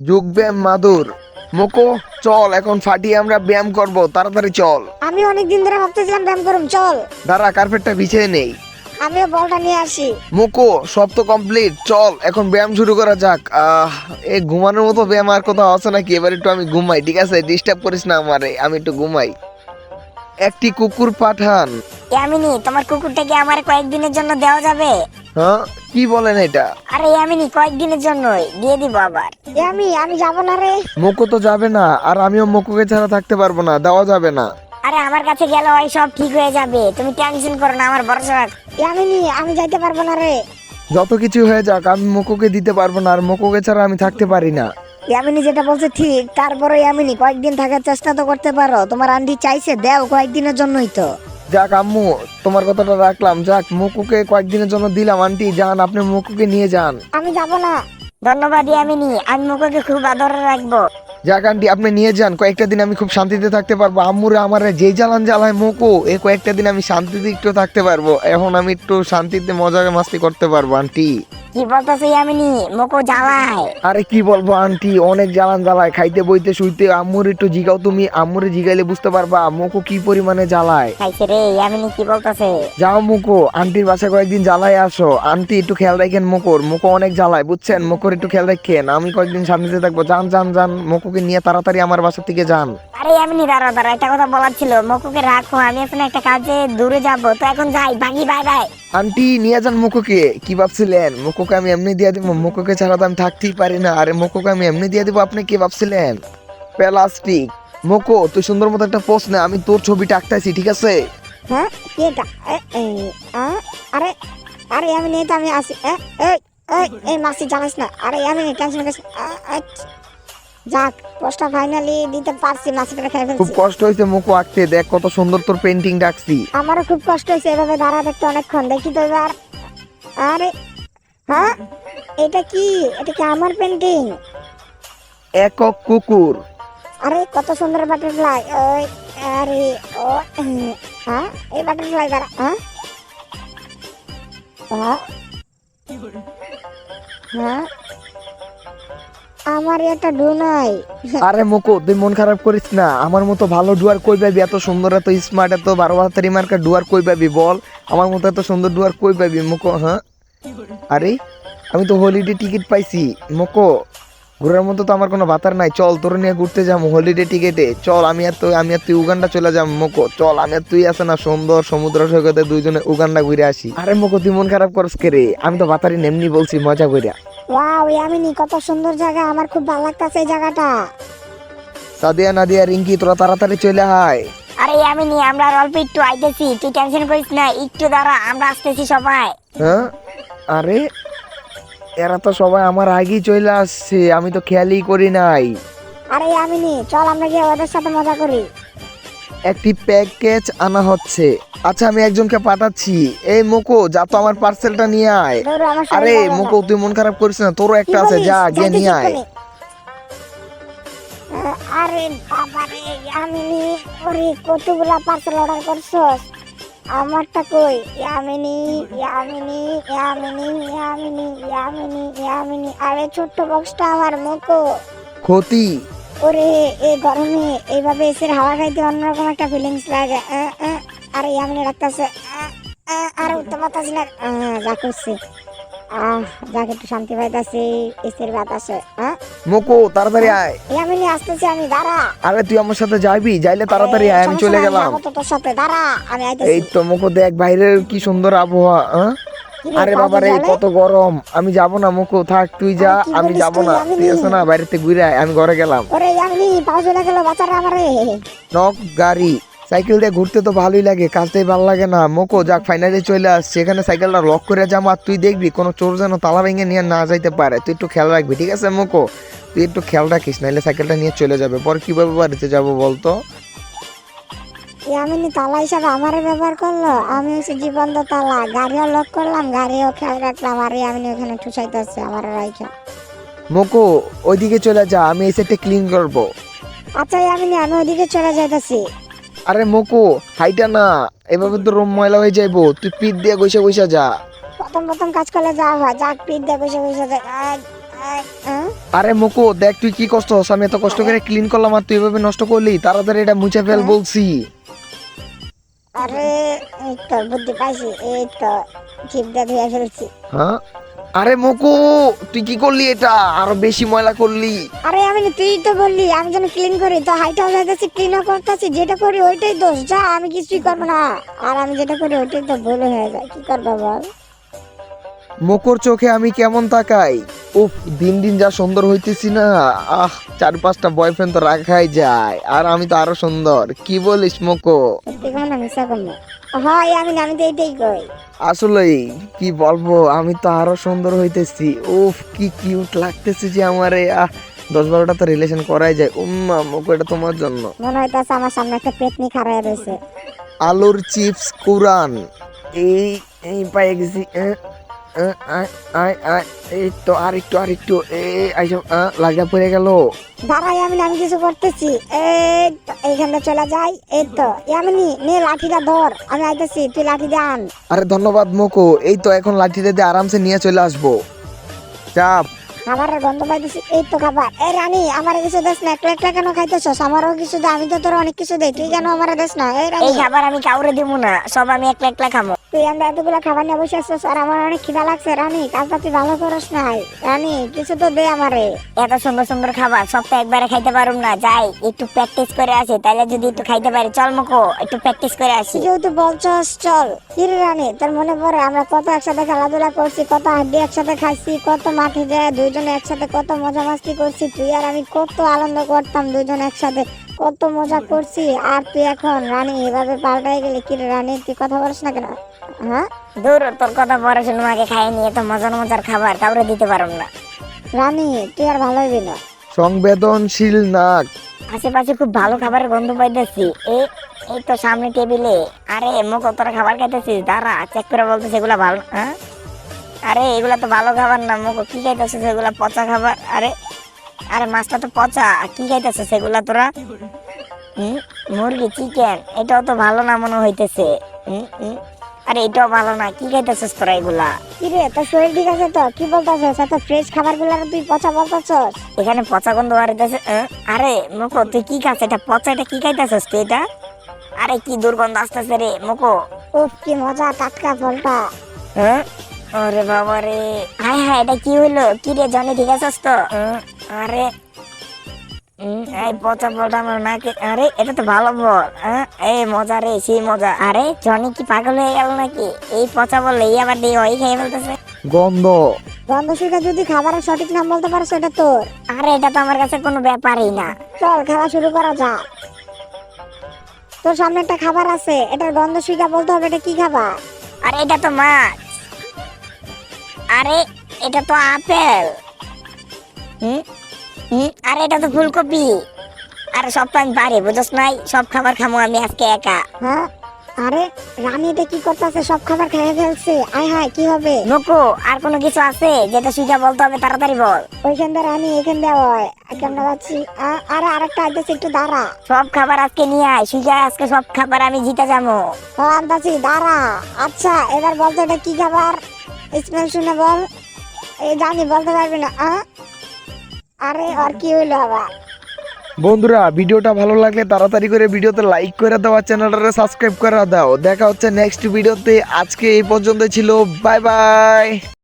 যোগ ব্যায়াম মাদুর। মোকো চল এখন ফাটিয়ে আমরা ব্যায়াম করব। তাড়াতাড়ি চল। আমি অনেক দিন ধরে ভাবতেছিলাম ব্যায়াম করুম চল। দাঁড়া কার্পেটটা বিছিয়ে নেই। আমিও বলটা নিয়ে আসি। মোকো সব তো কমপ্লিট চল এখন ব্যায়াম শুরু করা যাক। আহ এই ঘুমানোর মতো ব্যায়াম আর কোথাও আছে নাকি? এবার একটু আমি ঘুমাই ঠিক আছে? ডিস্টার্ব করিস না আমারে আমি একটু ঘুমাই। একটি কুকুর পাঠান। ইয়ামিনী তোমার কুকুরটাকে আমার কয়েকদিনের জন্য দেওয়া যাবে? কি বলেন এটা? আরে ইয়ামিনী কয়েকদিনের জন্যই। দিয়ে দিব আবার। আমি আমি যাব না রে। মোকো তো যাবে না আর আমিও মোকোকে ছাড়া থাকতে পারব না দেওয়া যাবে না। আরে আমার কাছে গেলে ওই সব ঠিক হয়ে যাবে। তুমি টেনশন করো না আমার ভরসা রাখ। ইয়ামিনী আমি যাইতে পারব না রে। যত কিছু হয়ে যাক আমি মোকোকে দিতে পারব না আর মোকোকে ছাড়া আমি থাকতে পারি না। ইয়ামিনী যেটা বলছে ঠিক তারপরে ইয়ামিনী কয়েকদিন থাকার চেষ্টা তো করতে পারো। তোমার আন্টি চাইছে দেও কয়েকদিনের জন্যই তো। যাক আম্মু তোমার কথাটা রাখলাম। যাক মুকুকে কয়েকদিনের জন্য দিলাম। আন্টি যান আপনি মুকুকে নিয়ে যান। আমি যাব না। ধন্যবাদ ইয়ামিনী আমি মুখকে খুব আদরে রাখব। যাক আন্টি আপনি নিয়ে যান। কয়েকটা দিন আমি খুব শান্তিতে থাকতে পারব। আম্মুরে আমার যেই জ্বালান জ্বালায় মুকু এই কয়েকটা দিন আমি শান্তিতে একটু থাকতে পারব। এখন আমি একটু শান্তিতে মজা মাস্তি করতে পারব আন্টি। কি বলতেছে ইয়ামিনী মুখো জ্বালায় আরে কি বলব আন্টি অনেক জ্বালান জ্বালায় খাইতে বইতে শুইতে আম্মুর একটু জিগাও তুমি আম্মুরে জিগাইলে বুঝতে পারবা মুকু কি পরিমাণে জ্বালায়। খাইছে রে ইয়ামিনী কি বলতেছে? যাও মুকো আন্টির বাসায় কয়েকদিন জ্বালায় আসো। আন্টি একটু খেয়াল রাখেন মুকুর মুকো অনেক জ্বালায় বুঝছেন? মুকুর একটু খেয়াল রাখেন আমি কয়েকদিন শান্তিতে থাকব। যান যান যান মুকুকে নিয়ে তাড়াতাড়ি আমার বাসা থেকে যান। আরে ইয়ামিনী দাঁড়া দাঁড়া একটা কথা বলার ছিল মুখকে রাখো আমি এখন একটা কাজে দূরে যাব তো এখন যাই বাকি বাই বাই। আন্টি নিয়ে যান মুখোকে কি ভাবছিলেন? মুকুকে আমি এমনি দিয়ে দিব। মুখোকে ছাড়া তো আমি থাকতেই পারি না। আরে মুখোকে আমি এমনি দিয়ে দিব? আপনি কি ভাবছিলেন? প্লাস্টিক। মুকো তুই সুন্দর মতো একটা পোস্ট নে। আমি তোর ছবিটা আঁকতেছি ঠিক আছে? হ্যাঁ এটা আরে আরে ইয়ামিনী তো আমি আসি। এই এই মাসি জানাস না। আরে আমি টেনশন আ, যাক পোস্টটা ফাইনালি দিতে পারছি মাসিটা খেয়ে খুব কষ্ট হয়েছে মুকু আঁকতে দেখ কত সুন্দর তোর পেন্টিং ডাকছি। আমারও খুব কষ্ট হয়েছে এভাবে দাঁড়া দেখতে অনেকক্ষণ। দেখি তো এবার। আরে হ্যাঁ? এটা কি? এটা কি আমার পেন্টিং একক কুকুর। আরে কত সুন্দর বাটারফ্লাই ওই আরে ও হ্যাঁ? এই বাটারফ্লাই দ্বারা হ্যাঁ? হ্যাঁ? হ্যাঁ? আমার একটা ডু নাই। আরে মুকু, তুই মন খারাপ করিস না। আমার মতো ভালো ডুয়ার কই পাবি? এত সুন্দর, এত স্মার্ট এত বারো হাতারি মার্কা ডুয়ার কই পাবি? বল, আমার মতো এত সুন্দর ডুয়ার কই পাবি? মুকো হ্যাঁ? আরে, আমি তো হলিডে টিকিট পাইছি। মুকো, ঘোরার মতো তো আমার কোনো বাতার নাই। চল, তোর নিয়ে ঘুরতে যাব হলিডে টিকিটে চল, আমি আর তুই, আমি আর তুই উগান্ডা চলে যাব মুকো। চল, আমি আর তুই আছে না সুন্দর সমুদ্র সৈকতে দুইজনে উগান্ডা ঘুরে আসি। আরে মুকো, তুই মন খারাপ করস কে রে? আমি তো বাতারি নেমনি বলছি, মজা কইরা। ওয়াও ইয়ামিনী কত সুন্দর জায়গা। আমার খুব ভালো লাগতেছে এই জায়গাটা। সাদিয়া নাদিয়া রিঙ্কি তোরা তাড়াতাড়ি চলে আয়। আরে ইয়ামিনী আমরা আর অল্প একটু আইতেছি। তুই টেনশন করিস না একটু দাঁড়া আমরা আসতেছি সবাই। হ্যাঁ? আরে এরা তো সবাই আমার আগেই চলে আসছে আমি তো খেয়ালই করি নাই। আরে ইয়ামিনী চল আমরা গিয়ে ওদের সাথে মজা করি। একটি প্যাকেজ আনা হচ্ছে। আচ্ছা আমি একজনকে পাঠাচ্ছি। এই মোকো যা তো আমার পার্সেলটা নিয়ে আয়। আরে। মোকো তুই মন খারাপ করিস না তোরও একটা আছে যা গিয়ে নিয়ে আয়। আরে বাবারে ইয়ামিনী ওরে কতগুলা পার্সেল অর্ডার করছস? আমারটা কই? ইয়ামিনী ইয়ামিনী ইয়ামিনী ইয়ামিনী ইয়ামিনী ইয়ামিনী। আরে ছোট্ট বক্সটা আমার মুখো ক্ষতি। ওরে এই গরমে এইভাবে এসে হাওয়া খাইতে অন্যরকম একটা ফিলিংস লাগে। আরে ইয়ামিনী রাখতেছে আরে পারতাছি না। যা করছি। আহ যাক একটু শান্তি পাইতাছি এসের বাতাসে। মোকো তাড়াতাড়ি আয়। ইয়ামিনী আসতেছি আমি দাঁড়া। আরে তুই আমার সাথে যাবি? যাইলে তাড়াতাড়ি আয় আমি চলে গেলাম। তোর সাথে দাঁড়া আমি এই তো মোকো দেখ বাইরের কি সুন্দর আবহাওয়া হ্যাঁ আরে বাবা রে কত গরম। আমি যাব না মুকো থাক তুই যা আমি যাব না। তুই এসো না বাইরেতে ঘুরে আমি ঘরে গেলাম। ওরে ইয়ামিনী পাও চলে গেল বাচ্চারা আমারে। নক গাড়ি সাইকেল দিয়ে ঘুরতে তো ভালোই লাগে কাজটাই ভালো লাগে না। মোকো যাক ফাইনালি চলে আসছে। এখানে সাইকেলটা লক করে যাব আর তুই দেখবি কোনো চোর যেন তালা ভেঙে নিয়ে না যাইতে পারে। তুই একটু খেয়াল রাখবি ঠিক আছে মোকো? তুই একটু খেয়াল রাখিস নাহলে সাইকেলটা নিয়ে চলে যাবে। পরে কীভাবে বাড়িতে যাব বলতো? ইয়ামিনী তালা হিসাবে আমারে ব্যবহার করল। আমি হচ্ছে জীবন্ত তালা। গাড়িও লক করলাম গাড়িও খেয়াল রাখলাম আর ইয়ামিনী ওখানে ঠুসাইতেছে আমার রাইখা। মোকো ওইদিকে চলে যা আমি এই সাইডটা ক্লিন করব। আচ্ছা ইয়ামিনী আমি ওদিকে চলে যাইতেছি। আরে মোকো হাইটা না এভাবে তো রুম ময়লা হয়ে যাইবো। তুই পিঠ দিয়ে গৈসা গৈসা যা। প্রথম প্রথম কাজ করলে যা হয় যাক পিঠ দিয়ে বসে বসে আয়, আহ, আরে মুকু দেখ তুই কি কষ্ট হস আমি এত কষ্ট করে ক্লিন করলাম আর তুই এভাবে নষ্ট করলি তাড়াতাড়ি এটা মুছে ফেল বলছি। আরে তোর বুদ্ধি পাইছি এই তো জিভটা ধুয়ে ফেলছি। হ্যাঁ? আরে মুকু তুই কি করলি এটা? আরও বেশি ময়লা করলি। আরে আমি তুই তো বললি আমি যেন ক্লিন করি তো হাইটাও যাইতেছি ক্লিনও করতেছি যেটা করি ওইটাই দোষ যা আমি কিছুই করব না। আর আমি যেটা করি ওইটাই তো ভুল হয়ে যায় কি করব বল? মুকুর চোখে আমি কেমন তাকাই? উফ দিন দিন যা সুন্দর হইতেছি না। আহ চার পাঁচটা বয়ফ্রেন্ড তো রাখাই যায়। আর আমি তো আরও সুন্দর। কি বলিস মুকু আসলেই কি বলব আমি তো আরও সুন্দর হইতেছি। উফ কি কিউট লাগতেছে যে আমারে। আহ দশ বারোটা তো রিলেশন করাই যায়। উম্মা মুকু এটা তোমার জন্য। মনে হইতেছে আমার সামনে একটা পেতনি খাড়ায় রয়েছে আলুর চিপস কুরান এই এই পায়ে গেছি এই তো আর একটু আর একটু এইসব পড়ে গেল দাঁড়াই আমি আমি কিছু করতেছি। এই তো এইখানটা চলে যাই। এই তো এমনি নে লাঠিটা ধর। আমি আইতেছি তুই লাঠি দিয়ে আন। আরে ধন্যবাদ মোকো। এই তো এখন লাঠিটা দিয়ে আরামসে নিয়ে চলে আসব। চাপ। খাবারের গন্ধ পাইতেছি এই তো খাবার। এই রানী আমার কিছু দেশ না একলা একলা কেন খাইতেছস? আমারও কিছু দে আমি তো তোর অনেক কিছু দেই তুই কেন আমার দেশ না? এই রানী এই খাবার আমি কাউরে দিব না সব আমি একলা একলা খাব তুই আমরা এতগুলো খাবার নিয়ে বসে আসছিস আর আমার অনেক খিদা লাগছে রানী কাজটা তুই ভালো করিস রানী কিছু তো দে আমারে। এত সুন্দর সুন্দর খাবার সব তো একবারে খাইতে পারুম না যাই একটু প্র্যাকটিস করে আসি তাইলে যদি একটু খাইতে পারি চল মুখো একটু প্র্যাকটিস করে আসি। যেহেতু বলছস চল। কিরে রানী তোর মনে পড়ে আমরা কত একসাথে খেলাধুলা করছি কত হাড্ডি একসাথে খাইছি কত মাঠে যায় দুইজনে একসাথে কত মজা মাস্তি করছি তুই আর আমি কত আনন্দ করতাম দুজন একসাথে কত মজা করছি। আর তুই এখন রানী এভাবে পাল্টাই গেলি কিরে রানী? তুই কথা বলিস না কেন? হ্যাঁ? দূর তোর কথা পরে শুনে মাকে খাই নিয়ে তো মজার মজার খাবার কাউরে দিতে পারুম না। রানী তুই আর ভালো হইবি না সংবেদনশীল নাক। আশেপাশে খুব ভালো খাবারের গন্ধ পাইতেছি। এই এই তো সামনে টেবিলে। আরে মুখ তোরা খাবার খাইতেছিস? দাঁড়া চেক করে বলতে সেগুলা ভালো হ্যাঁ? আরে এগুলা তো ভালো খাবার না মুখ কি খাইতেছিস? সেগুলা পচা খাবার। আরে আরে মাছটা তো পচা কি খাইতেছিস সেগুলা তোরা? হুম? মুরগি চিকেন এটাও তো ভালো না মনে হইতেছে। আরে এটাও ভালো না কি খাইতেছিস তোরা এগুলা? কিরে তোর শরীর ঠিক আছে তো? কি বলতেছস? এত ফ্রেশ খাবারগুলো তুই পচা বলতেছস? এখানে পচা গন্ধ বাড়িতেছে আরে মুখো তুই কি খাস? এটা পচা এটা কি খাইতেছিস তুই এটা? আরে কি দুর্গন্ধ আসতেছে রে মুখো। উফ কি মজা টাটকা ফলটা। হ্যাঁ আরে বাবা রে হায় হায় এটা কি হইল? কি রে জনি ঠিক আছিস তো? আরে। এই পচা বলটা আমার নাকে আরে এটা তো ভালো বল হ্যাঁ এই মজা রে সেই মজা। আরে জনি কি পাগল হয়ে গেল নাকি? এই পচা বল এই আবার দিয়ে ওই খেয়ে ফেলতেছে। গন্ধ। গন্ধ শুকে যদি খাবারের সঠিক নাম বলতে পারো সেটা তোর। আরে এটা তো আমার কাছে কোনো ব্যাপারই না। চল খাওয়া শুরু করা যাক। তোর সামনে একটা খাবার আছে এটার গন্ধ শুকা বলতে হবে এটা কি খাবার? আরে এটা তো মাছ আরে এটা তো আপেল। হুম? হুম? আরে এটা তো ফুলকপি। আরে সব তো আমি পারি বুঝছ নাই? সব খাবার খামো আমি আজকে একা। হ্যাঁ? আরে রানী এটা কি করতেছে? সব খাবার খেয়ে ফেলছে। আয় হায় কি হবে? নকু আর কোনো কিছু আছে? যেটা সুইজা বলতে হবে তাড়াতাড়ি বল। ওইখান দিয়ে রানী এখান দিয়ে হয় কেমন পাচ্ছি আরে আরেকটা আইতেছে একটু দাঁড়া। সব খাবার আজকে নিয়ে আয় সুজা আজকে সব খাবার আমি জিতে যাব। হ্যাঁ আনতাছি দাঁড়া। আচ্ছা এবার বলতো এটা কি খাবার? শুনে বল। এই বলতে পারবি না আরে, আর কি হইল আবার? বন্ধুরা, ভিডিওটা ভালো লাগলে তাড়াতাড়ি করে ভিডিওতে লাইক করে দাও আর চ্যানেলটা সাবস্ক্রাইব করে দাও। দেখা হচ্ছে নেক্সট ভিডিওতে আজকে এই পর্যন্ত ছিল। Bye bye